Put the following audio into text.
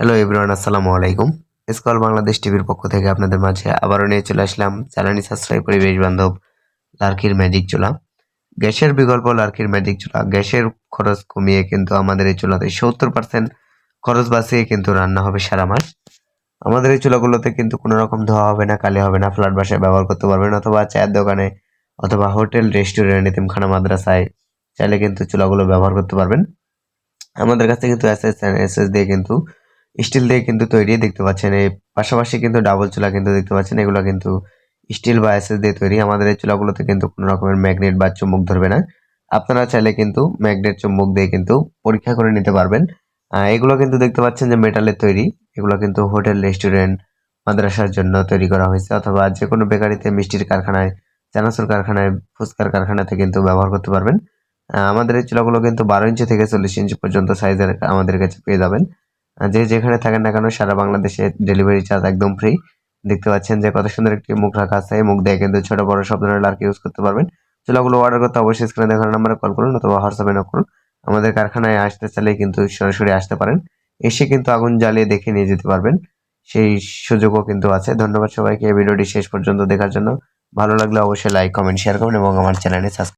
Hello everyone আসসালামু আলাইকুম। Scroll Bangladesh টিভির পক্ষ থেকে আপনাদের মাঝে আবারও নিয়ে চলে আসলাম। জ্বালানি সাশ্রয় পরিবেশ বান্ধব লার্কির ম্যাজিক চুলা। গ্যাসের বিকল্প লার্কির ম্যাজিক চুলা। গ্যাসের খরচ কমিয়ে কিন্তু আমাদের এই চুলাতে সত্তর পার্সেন্ট খরচ বাঁচিয়ে কিন্তু রান্না হবে সারা মাস। আমাদের এই চুলাগুলোতে কিন্তু কোনো রকম ধোয়া হবে না, কালি হবে না, ফ্ল্যাট বাসায় ব্যবহার করতে পারবেন অথবা চায়ের দোকানে অথবা হোটেল, রেস্টুরেন্ট, এতিমখানা, মাদ্রাসায় চাইলে কিন্তু চুলাগুলো ব্যবহার করতে পারবেন। আমাদের কাছে কিন্তু এস এস দিয়ে কিন্তু স্টিল দিয়ে কিন্তু তৈরি দেখতে পাচ্ছেন। এই পাশাপাশি কিন্তু ডাবল চুলা কিন্তু দেখতে পাচ্ছেন। এগুলো কিন্তু স্টিল বা এসএস দিয়ে তৈরি। আমাদের এই চুলাগুলোতে কিন্তু কোনো রকমের ম্যাগনেট বা চুম্বক ধরবে না। আপনারা চাইলে কিন্তু ম্যাগনেট চুম্বক দিয়ে কিন্তু পরীক্ষা করে নিতে পারবেন। এগুলো কিন্তু দেখতে পাচ্ছেন যে মেটালের তৈরি। এগুলো কিন্তু হোটেল, রেস্টুরেন্ট, মাদ্রাসার জন্য তৈরি করা হয়েছে। অথবা যে কোনো বেকারিতে মিষ্টির কারখানায়, চানাচুর কারখানায়, ফুচকার কারখানাতে কিন্তু ব্যবহার করতে পারবেন। আমাদের এই চুলাগুলো কিন্তু বারো ইঞ্চি থেকে চল্লিশ ইঞ্চি পর্যন্ত সাইজের আমাদের কাছে পেয়ে যাবেন। যে যেখানে থাকেন না কেন, সারা বাংলাদেশে ডেলিভারি চার্জ একদম ফ্রি দেখতে পাচ্ছেন যে কত সুন্দর একটি মুখ রাখা আছে, মুখ দিয়ে কিন্তু ছোট বড় সব ধরনের লার্কি ইউজ করতে পারবেন। চুলাগুলো অর্ডার করতে অবশ্যই স্ক্রিনে দেখানো নাম্বারে কল করুন অথবা হোয়াটসঅ্যাপে নক করুন। আমাদের কারখানায় আসতে চাইলে কিন্তু সরাসরি আসতে পারেন। এসে কিন্তু আগুন জ্বালিয়ে দেখে নিয়ে যেতে পারবেন। সেই সুযোগও কিন্তু আছে। ধন্যবাদ সবাইকে। এই ভিডিওটি শেষ পর্যন্ত দেখার জন্য। ভালো লাগলে অবশ্যই লাইক কমেন্ট শেয়ার করুন এবং আমার চ্যানেলে সাবস্ক্রাইব